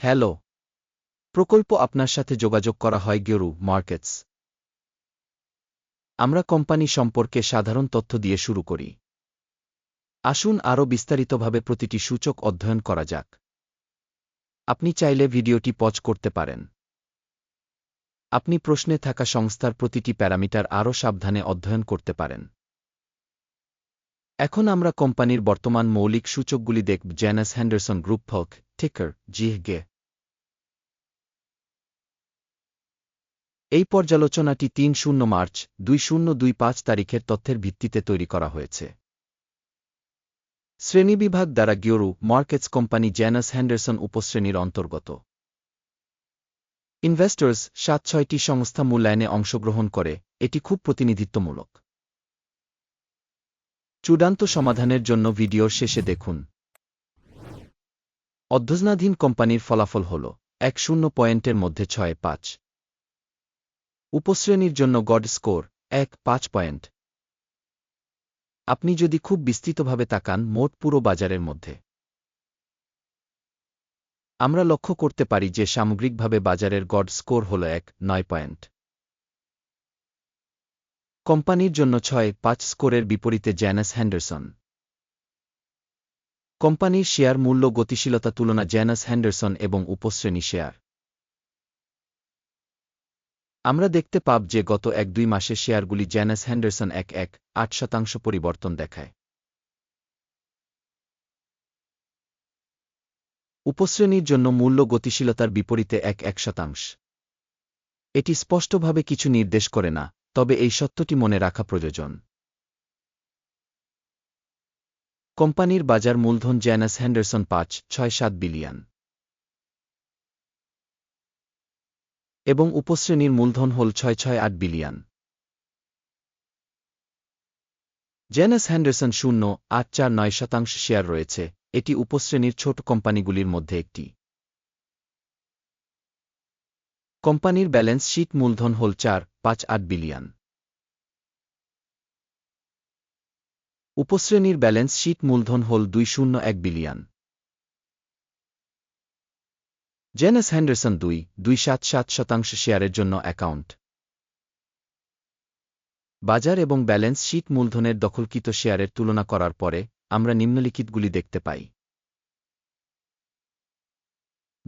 Hello. প্রকল্প আপনার সাথে যোগাযোগ করা হয় গেরু মার্কেটস। আমরা কোম্পানি সম্পর্কে সাধারণ তথ্য দিয়ে শুরু করি। আসুন আরও বিস্তারিতভাবে প্রতিটি সূচক অধ্যয়ন করা যাক। আপনি চাইলে ভিডিওটি পজ করতে পারেন। আপনি প্রশ্নে থাকা সংস্থার প্রতিটি প্যারামিটার আরও সাবধানে অধ্যয়ন করতে পারেন। এখন আমরা কোম্পানির বর্তমান মৌলিক সূচকগুলি দেখব। জ্যানাস হ্যান্ডারসন গ্রুপ ফল্ক টিকার জিহ গে এই পর্যালোচনাটি তিন শূন্য মার্চ, দুই শূন্য দুই পাঁচ তারিখের তথ্যের ভিত্তিতে তৈরি করা হয়েছে। শ্রেণীবিভাগ দ্বারা গিওরু মার্কেটস কোম্পানি জ্যানাস হ্যান্ডারসন উপশ্রেণীর অন্তর্গত। ইনভেস্টর্স সাত ছয়টি সংস্থা মূল্যায়নে অংশগ্রহণ করে, এটি খুব প্রতিনিধিত্বমূলক। চূড়ান্ত সমাধানের জন্য ভিডিওর শেষে দেখুন। অধ্যজনাধীন কোম্পানির ফলাফল হল এক শূন্য পয়েন্টের মধ্যে ছয় পাঁচ। উপশ্রেণীর জন্য গড স্কোর এক পাঁচ পয়েন্ট। আপনি যদি খুব বিস্তৃতভাবে তাকান, মোট পুরো বাজারের মধ্যে। আমরা লক্ষ্য করতে পারি যে সামগ্রিকভাবে বাজারের গড স্কোর হল এক, নয় পয়েন্ট। কোম্পানির জন্য ছয় পাঁচ স্কোরের বিপরীতে জ্যানাস হ্যান্ডারসন। কোম্পানির শেয়ার মূল্য গতিশীলতা তুলনা জ্যানাস হ্যান্ডারসন এবং উপশ্রেণী শেয়ার। আমরা দেখতে পাব যে গত এক দুই মাসে শেয়ারগুলি জ্যানাস হ্যান্ডারসন এক এক আট শতাংশ পরিবর্তন দেখায়। উপশ্রেণীর জন্য মূল্য গতিশীলতার বিপরীতে এক এক শতাংশ। এটি স্পষ্টভাবে কিছু নির্দেশ করে না। তবে এই সত্যটি মনে রাখা প্রয়োজন। কোম্পানির বাজার মূলধন জ্যানাস হ্যান্ডারসন পাঁচ, ছয়, সাত বিলিয়ন। এবং উপশ্রেণীর মূলধন হল ছয় ছয়, আট বিলিয়ন। জ্যানাস হ্যান্ডারসন শূন্য, আট, চার, নয় শতাংশ শেয়ার রয়েছে। এটি উপশ্রেণীর ছোট কোম্পানিগুলির মধ্যে একটি। কোম্পানির ব্যালেন্স শীট মূলধন হল চার, পাঁচ, আট বিলিয়ন। উপশ্রেণীর ব্যালেন্স শীট মূলধন হল দুই শূন্য এক বিলিয়ন। জেনেস হ্যান্ডারসন দুই দুই সাত সাত শতাংশ শেয়ারের জন্য অ্যাকাউন্ট। বাজার এবং ব্যালেন্স শীট মূলধনের দখলকৃত শেয়ারের তুলনা করার পরে আমরা নিম্নলিখিতগুলি দেখতে পাই।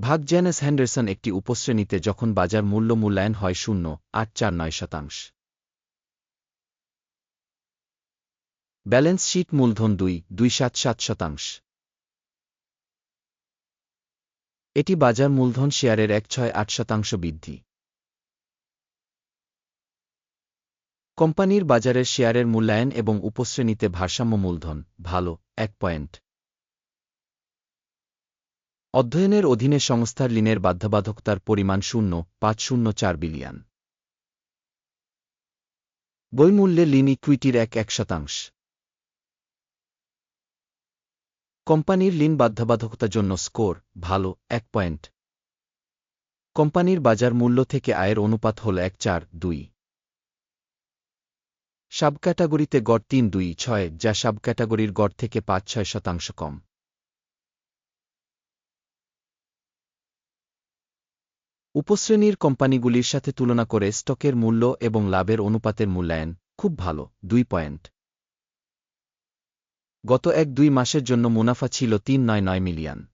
ভাগ জেনেস হ্যান্ডারসন একটি উপশ্রেণীতে যখন বাজার মূল্য মূল্যায়ন হয় শূন্য, আট চার নয় শতাংশ। ব্যালেন্স শীট মূলধন দুই দুই সাত সাত শতাংশ। এটি বাজার মূলধন শেয়ারের এক ছয় আট শতাংশ বৃদ্ধি। কোম্পানির বাজারের শেয়ারের মূল্যায়ন এবং উপশ্রেণীতে ভারসাম্য মূলধন, ভালো, এক পয়েন্ট। অধ্যয়নের অধীনে সংস্থার ঋণের বাধ্যবাধকতার পরিমাণ শূন্য, পাঁচ শূন্য চার বিলিয়ন। বইমূল্যে ঋণ ইকুইটির এক এক শতাংশ কোম্পানির ঋণ বাধ্যবাধকতা জন্য স্কোর, ভালো, এক পয়েন্ট। কোম্পানির বাজার মূল্য থেকে আয়ের অনুপাত হল এক চার, দুই। সাবক্যাটাগরিতে গড় তিন, দুই, ছয়, যা সাবক্যাটাগরির গড় থেকে পাঁচ, ছয় শতাংশ কম। উপশ্রেণীর কোম্পানিগুলির সাথে তুলনা করে স্টকের মূল্য এবং লাভের অনুপাতের মূল্যায়ন খুব ভালো, দুই পয়েন্ট। গত এক দুই মাসের জন্য মুনাফা ছিল তিন নয় নয় মিলিয়ন।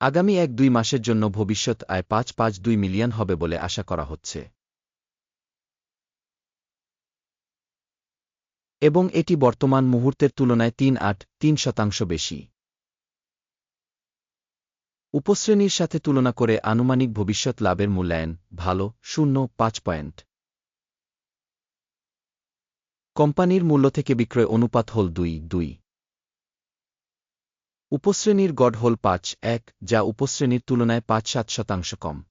আগামী এক দুই মাসের জন্য ভবিষ্যৎ আয় পাঁচ পাঁচ দুই মিলিয়ন হবে বলে আশা করা হচ্ছে। এবং এটি বর্তমান মুহূর্তের তুলনায় তিন আট তিন শতাংশ বেশি। উপশ্রেণীর সাথে তুলনা করে আনুমানিক ভবিষ্যৎ লাভের মূল্যায়ন, ভালো, শূন্য, পাঁচ পয়েন্ট। কোম্পানির মূল্য থেকে বিক্রয় অনুপাত হল দুই দুই। উপশ্রেণীর গড় হল পাঁচ, এক, যা উপশ্রেণীর তুলনায় পাঁচ, সাত শতাংশ কম।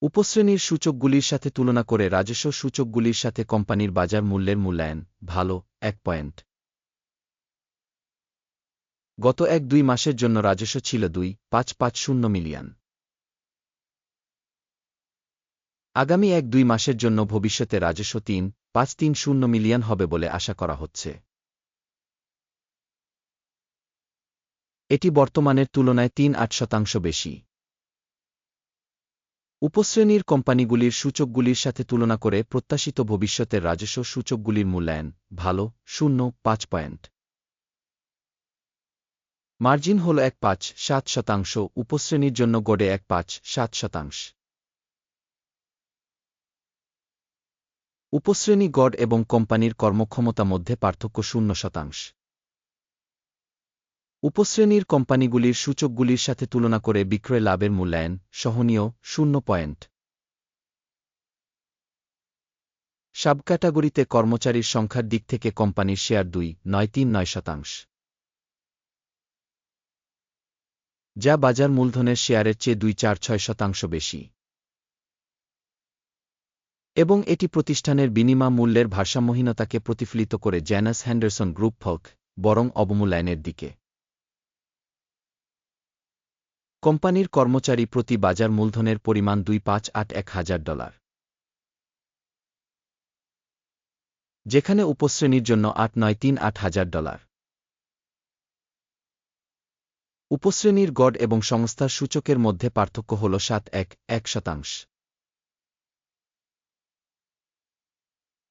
উপশ্রেণীর সূচকগুলির সাথে তুলনা করে রাজস্ব সূচকগুলির সাথে কোম্পানির বাজার মূল্যের মূল্যায়ন, ভালো, এক পয়েন্ট। গত এক দুই মাসের জন্য রাজস্ব ছিল দুই, পাঁচ পাঁচ শূন্য মিলিয়ন। আগামী এক দুই মাসের জন্য ভবিষ্যতে রাজস্ব তিন, পাঁচ, তিন শূন্য মিলিয়ন হবে বলে আশা করা হচ্ছে। এটি বর্তমানের তুলনায় তিন, আট শতাংশ বেশি। উপশ্রেণীর কোম্পানিগুলির সূচকগুলির সাথে তুলনা করে প্রত্যাশিত ভবিষ্যতের রাজস্ব সূচকগুলির মূল্যায়ন ভালো, শূন্য, পাঁচ পয়েন্ট। মার্জিন হল এক পাঁচ সাত শতাংশ, উপশ্রেণীর জন্য গড়ে এক পাঁচ সাত শতাংশ। উপশ্রেণী গড় এবং কোম্পানির কর্মক্ষমতা মধ্যে পার্থক্য শূন্য শতাংশ। উপশ্রেণীর কোম্পানিগুলির সূচকগুলির সাথে তুলনা করে বিক্রয় লাভের মূল্যায়ন সহনীয় শূন্য পয়েন্ট। সাবক্যাটাগরিতে কর্মচারীর সংখ্যার দিক থেকে কোম্পানির শেয়ার দুই, নয় তিন, নয় শতাংশ। যা বাজার মূলধনের শেয়ারের চেয়ে দুই চার ছয় শতাংশ বেশি। এবং এটি প্রতিষ্ঠানের বিনিময় মূল্যের ভারসাম্যহীনতাকে প্রতিফলিত করে জ্যানাস হ্যান্ডারসন গ্রুপ ফল্ক, বরং অবমূল্যায়নের দিকে। কোম্পানির কর্মচারী প্রতি বাজার মূলধনের পরিমাণ দুই পাঁচ আট এক হাজার ডলার। যেখানে উপশ্রেণীর জন্য আট নয় তিন আট হাজার ডলার। উপশ্রেণীর গড় এবং সংস্থার সূচকের মধ্যে পার্থক্য হল সাত এক এক শতাংশ।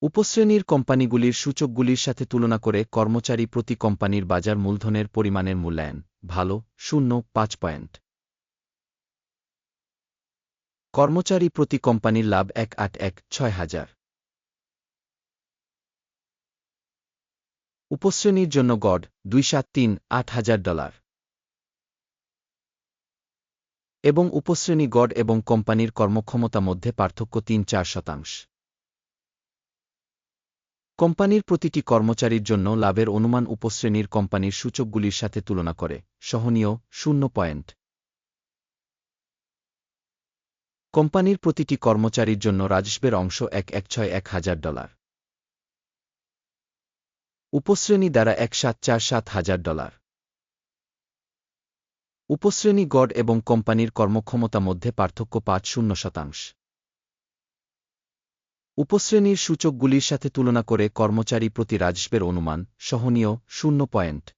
উপশ্রেণীর কোম্পানিগুলির সূচকগুলির সাথে তুলনা করে কর্মচারী প্রতি কোম্পানির বাজার মূলধনের পরিমাণের মূল্যায়ন, ভালো, শূন্য, পাঁচ পয়েন্ট। কর্মচারী প্রতি কোম্পানির লাভ এক, আট, এক, ছয় হাজার। উপশ্রেণীর জন্য গড় দুই, সাত, তিন, আট হাজার ডলার। এবং উপশ্রেণী গড় এবং কোম্পানির কর্মক্ষমতা মধ্যে পার্থক্য তিন চার শতাংশ। কোম্পানির প্রতিটি কর্মচারীর জন্য লাভের অনুমান উপশ্রেণীর কোম্পানির সূচকগুলির সাথে তুলনা করে, সহনীয়, শূন্য পয়েন্ট। কোম্পানির প্রতিটি কর্মচারীর জন্য রাজস্বের অংশ এক এক ছয়, এক হাজার ডলার। উপশ্রেণী দ্বারা এক সাত, চার সাত হাজার ডলার। উপশ্রেণী গড় এবং কোম্পানির কর্মক্ষমতা মধ্যে পার্থক্য পাঁচ শূন্য শতাংশ। উপশ্রেণীর সূচকগুলির সাথে তুলনা করে কর্মচারী প্রতি রাজস্বের অনুমান সহনীয় শূন্য পয়েন্ট।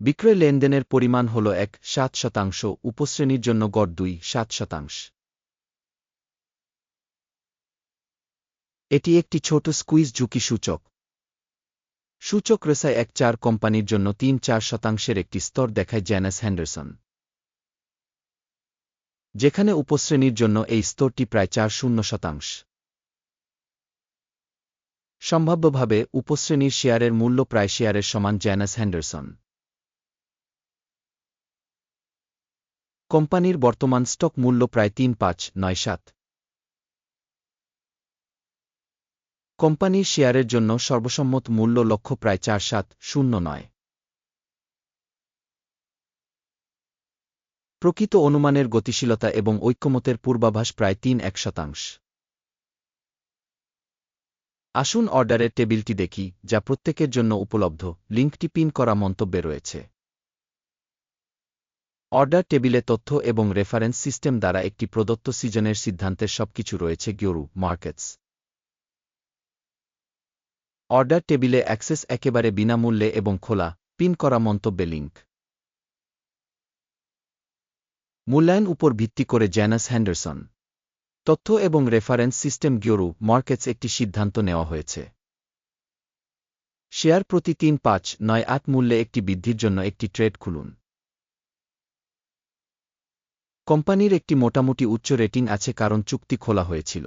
বিক্রয় লেনদেনের পরিমাণ হল এক সাত শতাংশ, উপশ্রেণীর জন্য গড় দুই সাত শতাংশ। এটি একটি ছোট স্কুইজ ঝুঁকি সূচক। সূচক রেসায় এক চার কোম্পানির জন্য তিন চার শতাংশের একটি স্তর দেখায় জ্যানাস হ্যান্ডারসন। যেখানে উপশ্রেণীর জন্য এই স্তরটি প্রায় চার শূন্য শতাংশ। সম্ভাব্যভাবে উপশ্রেণীর শেয়ারের মূল্য প্রায় শেয়ারের সমান জ্যানাস হ্যান্ডারসন। কোম্পানির বর্তমান স্টক মূল্য প্রায় তিন পাঁচ নয় সাত। কোম্পানির শেয়ারের জন্য সর্বসম্মত মূল্য লক্ষ্য প্রায় চার সাত শূন্য নয়। প্রকৃত অনুমানের গতিশীলতা এবং ঐক্যমতের পূর্বাভাস প্রায় তিন এক শতাংশ। আসুন অর্ডারের টেবিলটি দেখি, যা প্রত্যেকের জন্য উপলব্ধ। লিঙ্কটি পিন করা মন্তব্যে রয়েছে। অর্ডার টেবিলে তথ্য এবং রেফারেন্স সিস্টেম দ্বারা একটি প্রদত্ত সিজনের সিদ্ধান্তের সবকিছু রয়েছে। গিওরু, মার্কেটস। অর্ডার টেবিলে অ্যাক্সেস একেবারে বিনামূল্যে এবং খোলা, পিন করা মন্তব্যে লিঙ্ক মূল্যায়ন উপর ভিত্তি করে জ্যানাস হ্যান্ডারসন। তথ্য এবং রেফারেন্স সিস্টেম গিওরু মার্কেটস একটি সিদ্ধান্ত নেওয়া হয়েছে। শেয়ার প্রতি তিন পাঁচ নয় আট মূল্যে একটি বৃদ্ধির জন্য একটি ট্রেড খুলুন। কোম্পানির একটি মোটামুটি উচ্চ রেটিং আছে কারণ চুক্তি খোলা হয়েছিল।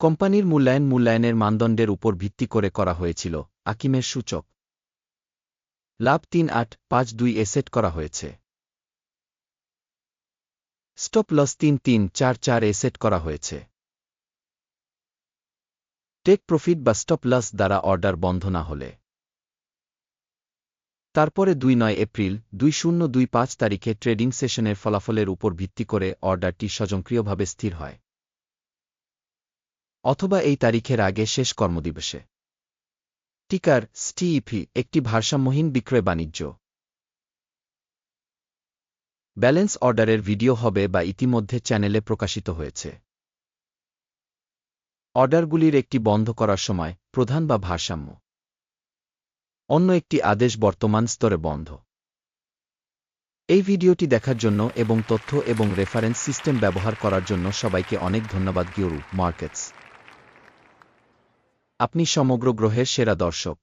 কোম্পানির মূল্যায়ন মূল্যায়নের মানদণ্ডের উপর ভিত্তি করে করা হয়েছিল, আকিমের সূচক। লাভ তিন আট পাঁচ দুই এ সেট করা হয়েছে। স্টপ লস তিন তিন চার চার এ সেট করা হয়েছে। টেক প্রফিট বা স্টপ লস দ্বারা অর্ডার বন্ধ না হলে। তারপরে দুই নয় এপ্রিল দুই শূন্য দুই পাঁচ তারিখে ট্রেডিং সেশনের ফলাফলের উপর ভিত্তি করে অর্ডারটি স্বয়ংক্রিয়ভাবে স্থির হয়। অথবা এই তারিখের আগে শেষ কর্মদিবসে। টিকার স্টিইফি একটি ভারসাম্যহীন বিক্রয় বাণিজ্য। ব্যালেন্স অর্ডারের ভিডিও হবে বা ইতিমধ্যে চ্যানেলে প্রকাশিত হয়েছে। অর্ডারগুলির একটি বন্ধ করার সময় প্রধান বা ভারসাম্য। অন্য একটি আদেশ বর্তমান স্তরে বন্ধ। এই ভিডিওটি দেখার জন্য এবং তথ্য এবং রেফারেন্স সিস্টেম ব্যবহার করার জন্য সবাইকে অনেক ধন্যবাদ, গিওরু মার্কেটস। আপনি সমগ্র গ্রহের সেরা দর্শক।